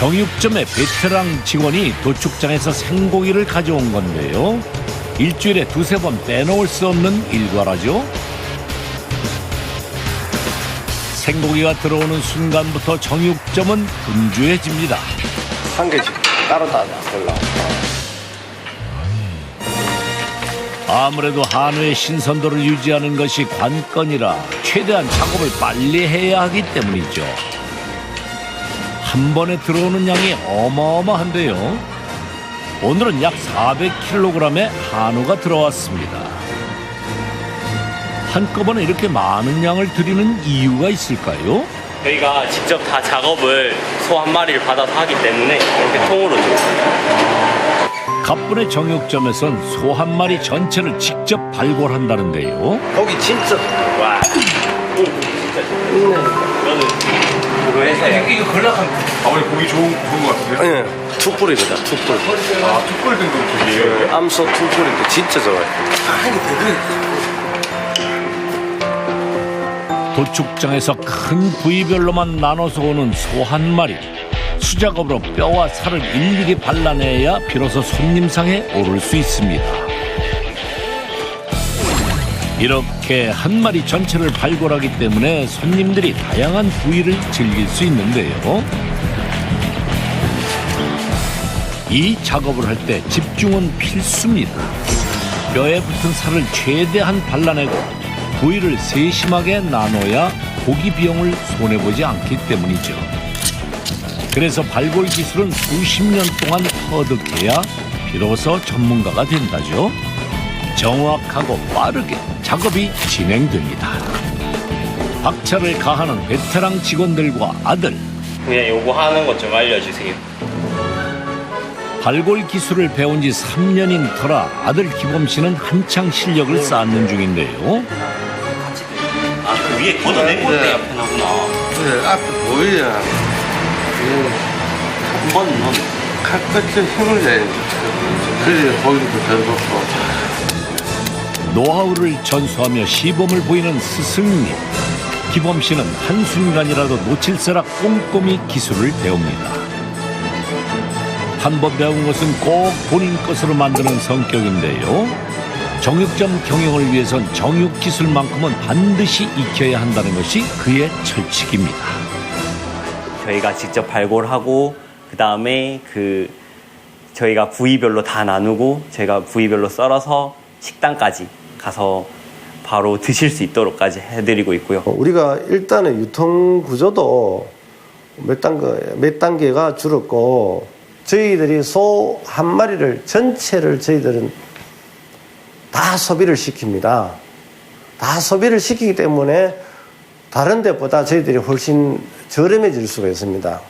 정육점의 베테랑 직원이 도축장에서 생고기를 가져온 건데요. 일주일에 두세 번 빼놓을 수 없는 일과라죠. 생고기가 들어오는 순간부터 정육점은 분주해집니다. 한 개씩 따로 따로 달라. 아무래도 한우의 신선도를 유지하는 것이 관건이라 최대한 작업을 빨리 해야 하기 때문이죠. 한 번에 들어오는 양이 어마어마한데요. 오늘은 약 400kg의 한우가 들어왔습니다. 한꺼번에 이렇게 많은 양을 드리는 이유가 있을까요? 저희가 직접 다 작업을 소 한 마리를 받아서 하기 때문에 이렇게 통으로 줍니다. 갑분의 정육점에선 소 한 마리 전체를 직접 발골한다는데요. 고기 진짜 와, 걸락하면 아버님 고기 좋은, 좋은 것 같으세요? 예, 투뿔입니다. 투뿔. 아, 툭불 등급 고기예요. 암소 투뿔인데 진짜 좋아요. 도축장에서 큰 부위별로만 나눠서 오는 소 한 마리. 수작업으로 뼈와 살을 일일이 발라내야 비로소 손님상에 오를 수 있습니다. 이렇게 한 마리 전체를 발굴하기 때문에 손님들이 다양한 부위를 즐길 수 있는데요. 이 작업을 할 때 집중은 필수입니다. 뼈에 붙은 살을 최대한 발라내고 부위를 세심하게 나눠야 고기 비용을 손해보지 않기 때문이죠. 그래서 발골 기술은 수십 년 동안 터득해야 비로소 전문가가 된다죠. 정확하고 빠르게 작업이 진행됩니다. 박차를 가하는 베테랑 직원들과 아들, 그냥 요거 하는 것 좀 알려주세요. 발골 기술을 배운 지 3년인 터라 아들 기범 씨는 한창 실력을 쌓는 중인데요. 아, 그 위에 건데 네. 옆에 나구나. 네, 앞에 보이야. 한번 넣어. 칼끝에 힘을 내야 돼. 그래야 고기도 잘 먹고. 노하우를 전수하며 시범을 보이는 스승님. 기범 씨는 한순간이라도 놓칠세라 꼼꼼히 기술을 배웁니다. 한 번 배운 것은 꼭 본인 것으로 만드는 성격인데요. 정육점 경영을 위해선 정육 기술만큼은 반드시 익혀야 한다는 것이 그의 철칙입니다. 저희가 직접 발골하고 그 다음에 그 저희가 부위별로 다 나누고 저희가 부위별로 썰어서 식당까지 가서 바로 드실 수 있도록까지 해드리고 있고요. 어, 우리가 일단은 유통 구조도 몇 단계 몇 단계가 줄었고 저희들이 소 한 마리를 전체를 저희들은 다 소비를 시킵니다. 다 소비를 시키기 때문에 다른 데보다 저희들이 훨씬 저렴해질 수가 있습니다.